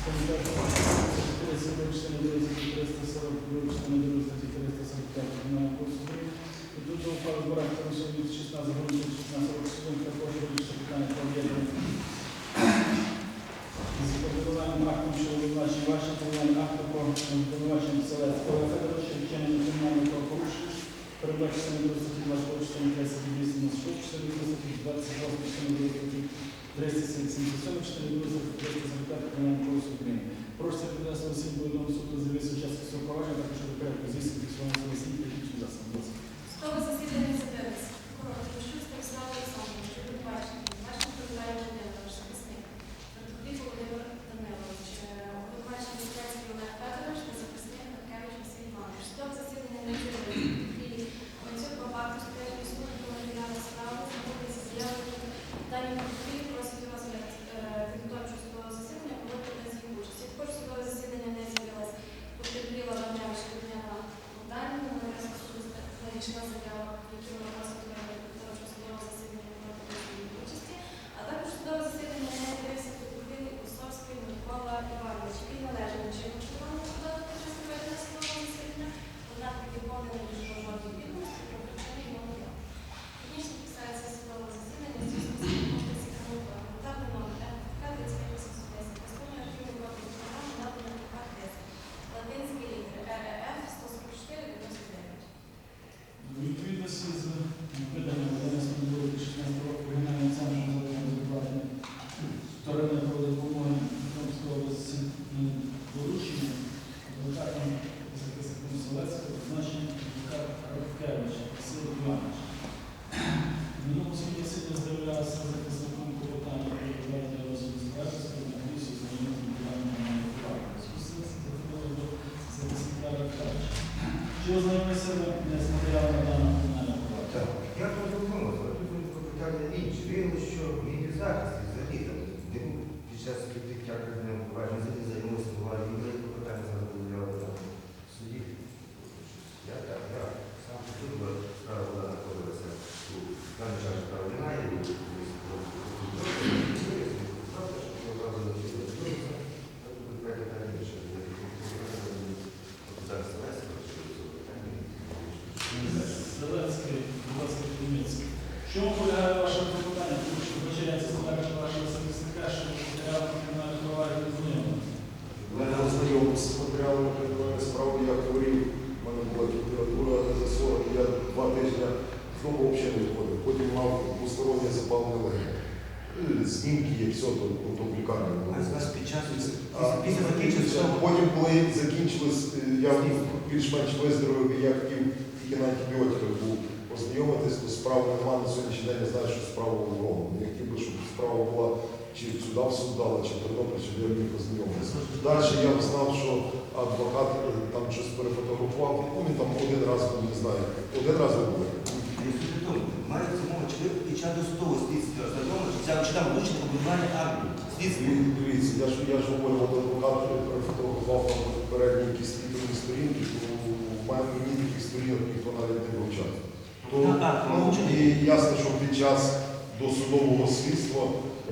Solidarność które jest jest dużo uchwał w górach, które się 16, 16, 16, 16, 16, 16, 16, 16, 16, 16, 16, 16, 16, 16, 16, Krishna Виявилося, що він і захист, де під час відкриття кримінального провадження, буває, і велике питання зараз виявляли там в суді. Я так, я сам тут, бо справа була знаходилася у даний час справи немає, і десь було Правда, що ми одразу навчили дивитися, а тут питання питання інше. Зараз Селесова, що це питання. Зеленський, будь ласка, Кремінський. В чому полягає ваше клопотання? Тому що вбачається також вашого захисника, що матеріали кримінального провадження не знайомі. Мене ознайомився з матеріалами кримінальної справи, я хворів, в мене була температура за 40, я два тижні знову взагалі не входив. Потім мав двостороннє запалене легень. Е, Знімки є, все, то, то, то в лікарні було. А зараз під час А, після закінчення всього Потім, коли закінчилось, е, я більш-менш виздоровів, і я хотів тільки на антибіотиках був ознайомитись, то справи немає на сьогоднішній день, я знаю, що справа в Львові. Я хотів би, щоб справа була чи сюди в суд дала, чи в Тернопіль, щоб я міг ознайомитися. Далі я знав, що адвокат е, там щось перефотографував, ну він там один раз був, не знаю, один раз був. Мається мова, чи ви під час досудового слідства чи там- слідства? Диві- Дивіться, я ж я ж говорю, адвокат перефотографував там передні якісь сторінки, мені таких сторінок ніхто навіть не вивчав. То, Ну, ну, і ясно, що під час досудового слідства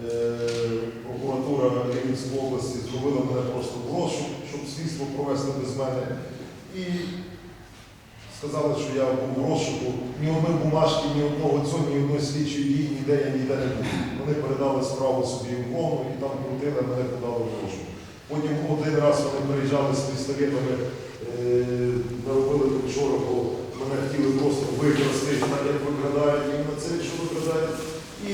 е, прокуратура Рівненської області зробила мене просто в розшук, щоб слідство провести без мене. І сказали, що я був в розшуку. Ні одної бумажки, ні одного цього, ні одної слідчої дії, ніде я ніде не був. Вони передали справу собі в голову і там крутили, мене подали в розшук. Потім один раз вони приїжджали з пістолетами, наробили тут вчора, бо мене хотіли просто викрасти, так як викрадають, і на це, що викрадають. І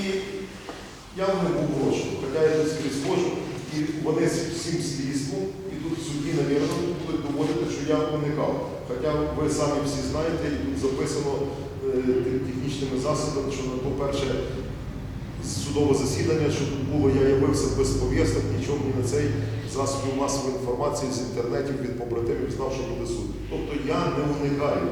я не був в хоча я тут скрізь ходжу, і вони всім слідством, і тут в суді, навірно, будуть доводити, що я уникав. Хоча ви самі всі знаєте, і тут записано е, технічними засобами, що на по-перше, судове засідання, що тут було, я явився без пов'язок, нічого ні на цей засобів масової інформації з інтернетів від побратимів знав, що буде суд. Тобто я не уникаю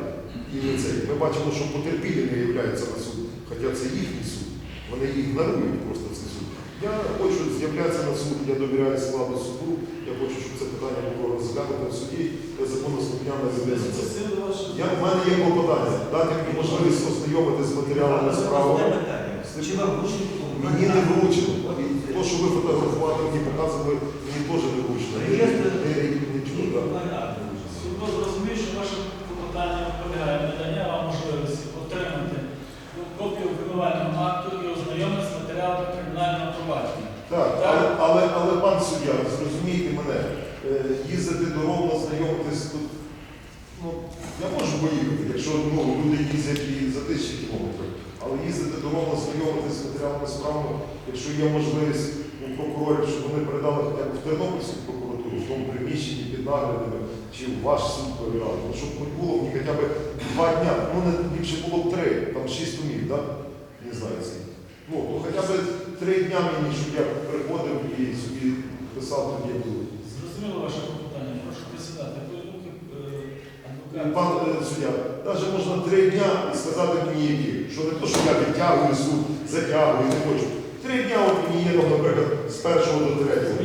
і не цей. Ми бачимо, що потерпілі не являються на суд, хоча це їхній суд. Вони ігнорують просто цей суд. Я хочу з'являтися на суд, я довіряю складу суду, я хочу, щоб це питання було розглянуто в суді, я. Сили ваші. Я, в мене є клопотання, дати мені можливість ознайомити з матеріалами справи. Чи вам вручили? Мені не вручили. То, що ви фотографували, мені показували, мені теж не вручили. Реєстр? Е, е, е, маємо справу, якщо є можливість у прокурорів, щоб вони передали хоча б в Тернопільську прокуратуру, в тому приміщенні під наглядами, чи в ваш суд передали, ну, щоб було мені хоча б два дня, ну не більше було б три, там шість умів, так? не знаю скільки. Ну, то хоча б три дня мені, щоб я приходив і собі писав тоді. Зрозуміло ваша Е, пан е, суддя, навіть можна три дня і сказати мені, які, що не то, що я відтягую суд, затягую, не хочу. Три дня от мені є, наприклад, з першого до третього.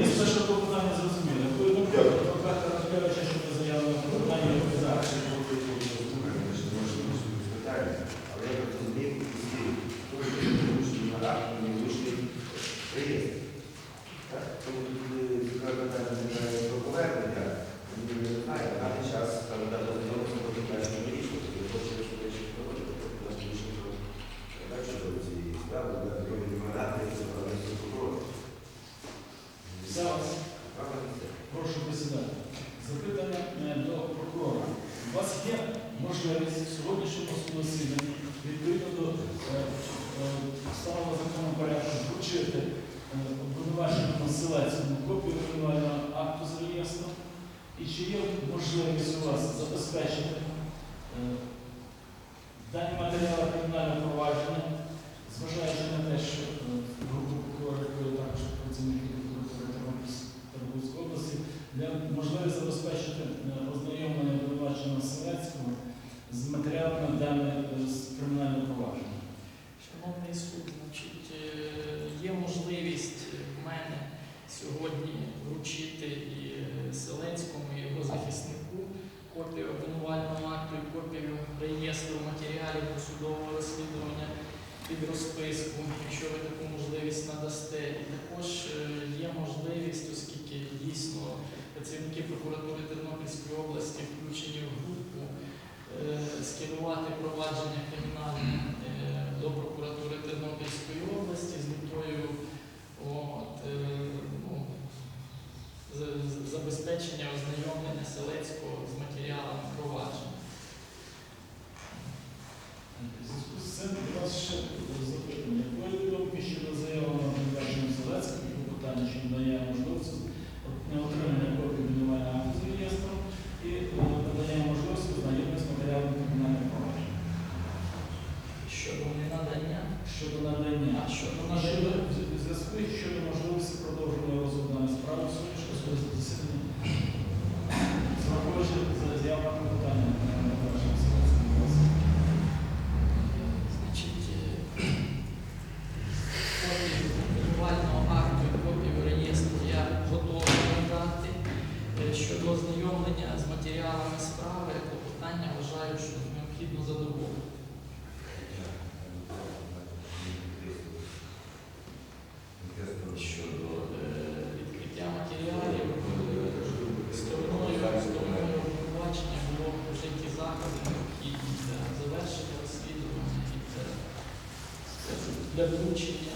можливість сьогоднішнього засідання відповідно до е, е, старого закону порядку вручити е, обвинуваченому селецькому копію кримінального акту з реєстру і чи є можливість у вас забезпечити дані матеріали. da mente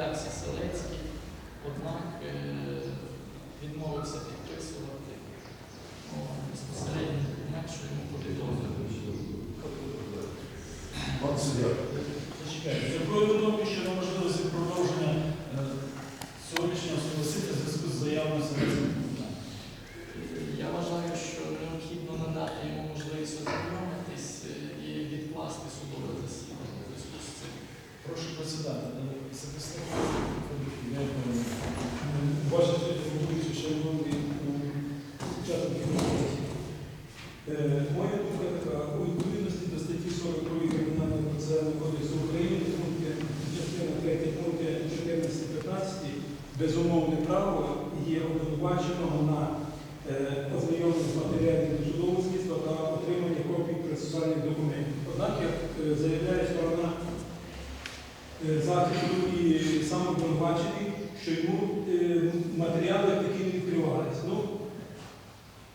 Ілля Селецький, однак е, відмовився підписувати безпосередньо документ, що йому повідомлено. Це про що щодо можливості продовження.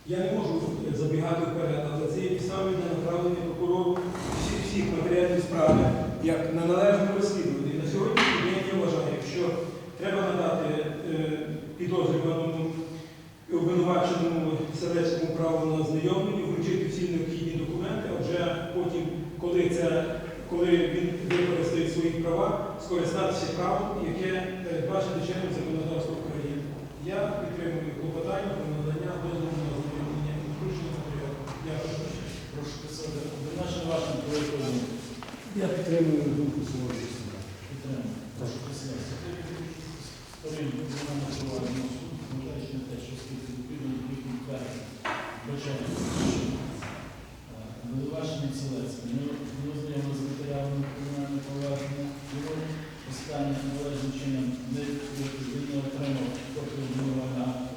Я не можу забігати вперед, але це є для направлення прокурору всіх, всіх матеріалів справи як на належному розслідуванні. На сьогоднішній день я вважаю, що треба надати е, підозрюваному і обвинуваченому селецькому право на ознайомлення, вручити всі необхідні документи, а вже потім, коли це коли він використає свої права, скористатися правом, яке передбачено чином законодавства України. Я підтримую клопотання про надання дозволу на ознайомлення і вручення матеріалу. Дякую. Прошу писати. Обвинувачення вашим колективом. Я підтримую думку свого чеснока. Підтримую. Прошу присягти. Сторін виконання провадження суд, зважаючи на те, що скільки відповідно до їх тверджень, вбачає, що е, обвинувачення цілець. не не ознайомлено з матеріалами кримінального провадження, його останнє належним чином не він не отримав копію обвинувального акту.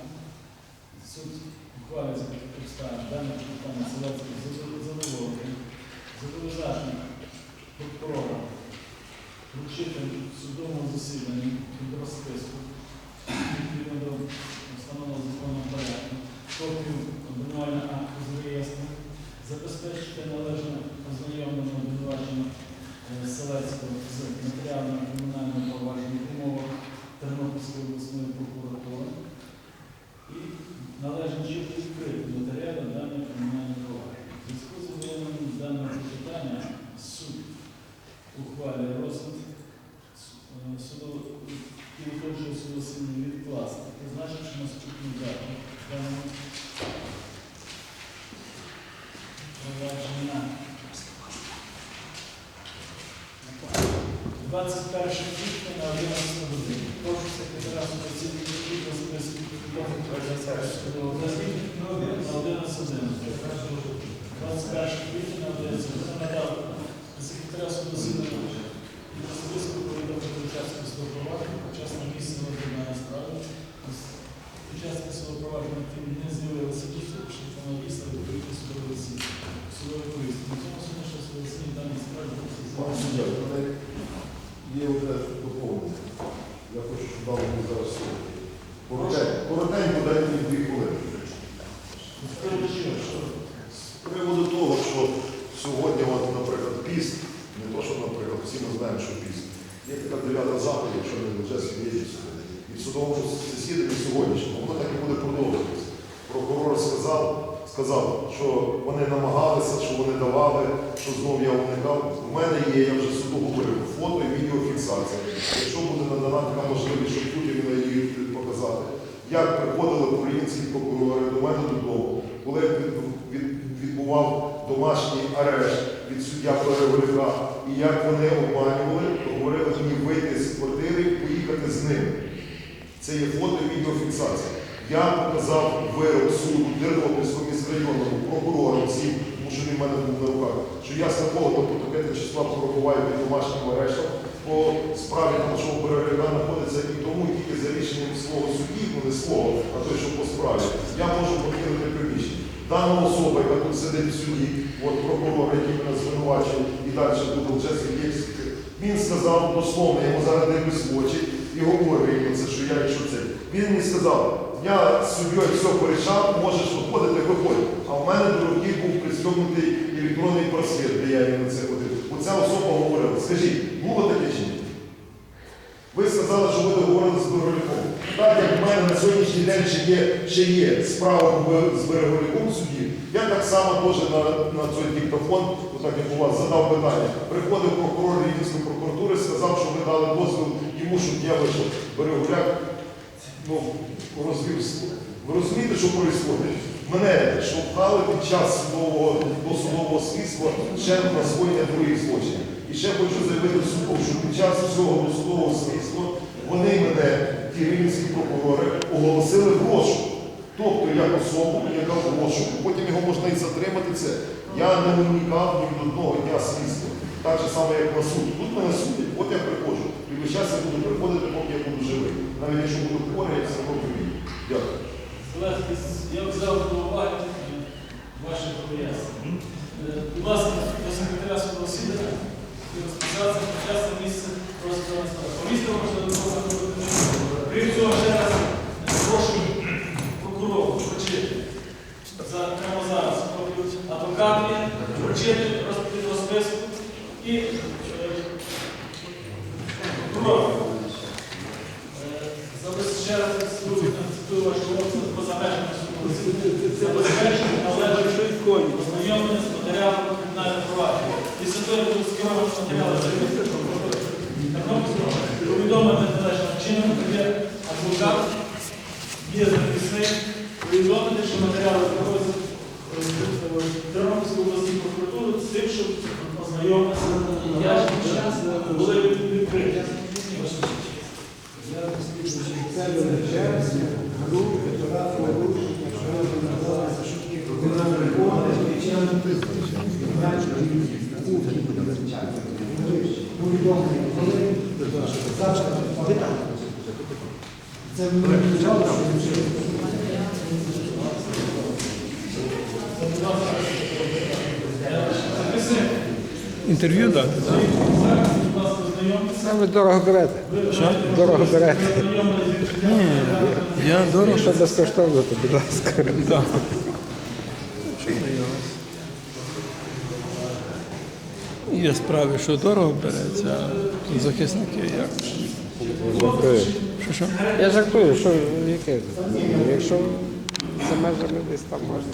Суд ухвалюється по підставі дане питання Селецький задоволений, зобов'язати прокурора вручити в судовому засіданні під розписку відповідно до встановленого законом порядку копію обвинувального акту з реєстру, забезпечити належне ознайомлення обвинувачення е, Селецького з матеріалами кримінального провадження в умовах Тернопільської обласної прокуратури і належно чітко відкрити матеріали даного кримінального провадження. В зв'язку з виявленням даного питання суд ухвалює розгляд е, суду і виходжує судосіння відкласти, призначивши наступну дату даного провадження. 21 квітня на 11 годині. Прошу секретаря супроцівника до списку на 11 годин. 21 квітня на 11 годин. Надав секретаря судосіння до списку повідомити учасників свого провадження, учасник місця розглядання справи. Учасники свого провадження які не з'явилися до суду, що на місце відповідно судової засідання. Судової повістки. На цьому сьогоднішнє судове засідання даній справі Пане суддя, в мене є одне доповнення. Я хочу, щоб дали мені зараз слово. Коротенько, коротенько дайте мені дві хвилини. З приводу чого? Що? З приводу того, що сьогодні, от, наприклад, піст, не то, що, наприклад, всі ми знаємо, що піст. Є така дев'ята заповідь, якщо не вже свідчиться. І в судовому засіданні сьогоднішньому, воно так і буде продовжуватися. Прокурор сказав, сказав, що вони намагалися, що вони давали, що знов я уникав. У мене є, я вже суду говорив, фото і відеофіксація. Якщо буде надана така можливість, щоб Путіна її показати. Як приходили українські прокурори до мене додому, коли відбував домашній арешт від суддя Переволіка, і як вони обманювали, говорили мені вийти з квартири і поїхати з ними. Це є фото і відеофіксація. Я показав вирок суду Тернопільського міськрайонному прокурору всім, тому що він в мене був на руках, що я такого тобто таке числа перебуваю під домашнім арештом по справі нашого перегляда знаходиться і тому тільки за рішенням свого судді, ну не свого, а той, що по справі, я можу покинути приміщення. Дана особа, яка тут сидить в суді, от прокурор, який мене звинувачив і далі буде вже свідчити, він сказав дословно, я йому зараз дивлюсь в очі і говорю йому це, що я якщо це. Він мені сказав, я з суддєю все порішав, можеш виходити, виходь. А в мене до руки був пристегнутий електронний просвіт, де я їм на це ходив. Оця особа говорила, скажіть, було таке чи ні? Ви сказали, що ви договорилися з Берегуляком. Так як в мене на сьогоднішній день ще є, ще є справа з Берегуляком в суді, я так само теж на, на цей диктофон, отак як у вас задав питання. Приходив прокурор Рівненської прокуратури, сказав, що ви дали дозвіл йому, щоб я вийшов. Берегуляк ну, розвів. Ви розумієте, що відбувається? Мене штовхали під час судового, досудового слідства ще на скоєння других злочинів. І ще хочу заявити суду, що під час цього досудового слідства вони мене, ті рівненські прокурори, оголосили в розшук. Тобто як особу, яка в розшуку, потім його можна і затримати це. Я не уникав ні від одного дня слідства. Так же саме, як на суд. Тут мене судять, от я приходжу. І весь час я буду приходити, я буду живий. Навіть якщо буду хворий, я все одно привію. Дякую. Я взяв до уваги ваше пояснення. Е, Будь ласка, до секретаря судового засідання розписатися про місце справи. Повістка можна до того заходити. Крім цього, ще раз е, прошу прокурору вручити за прямо зараз копію адвокатові, вручити розпит розписку і е, прокурору. Е, забез- Ще раз цитую цитую вашу розпис по завершенню судового засідання. Забезпечення належить ознайомлення з матеріалами кримінального провадження. Після того, як будуть скеровані матеріали Тернопільського, повідомити належним чином, є адвокат, є захисник, повідомити, що матеріали знаходяться в Тернопільській обласній прокуратурі з тим, щоб ознайомитися. Я ж під час були відкриті. Я досліджую себе чесні, групи, порушення, що називалося, що таке кримінальне поле, звичайно, повідомлення, коли завжди це мені не жалко, що вже Захисник. Інтерв'ю дати, так? Ви дорого берете. Що? Дорого берете. Ні, я дорого. Якщо безкоштовно, то будь ласка. Так. Є справи, що дорого береться, а захисники як? Жартую. Що що? Я жартую, що яке? Якщо за межами десь там можна.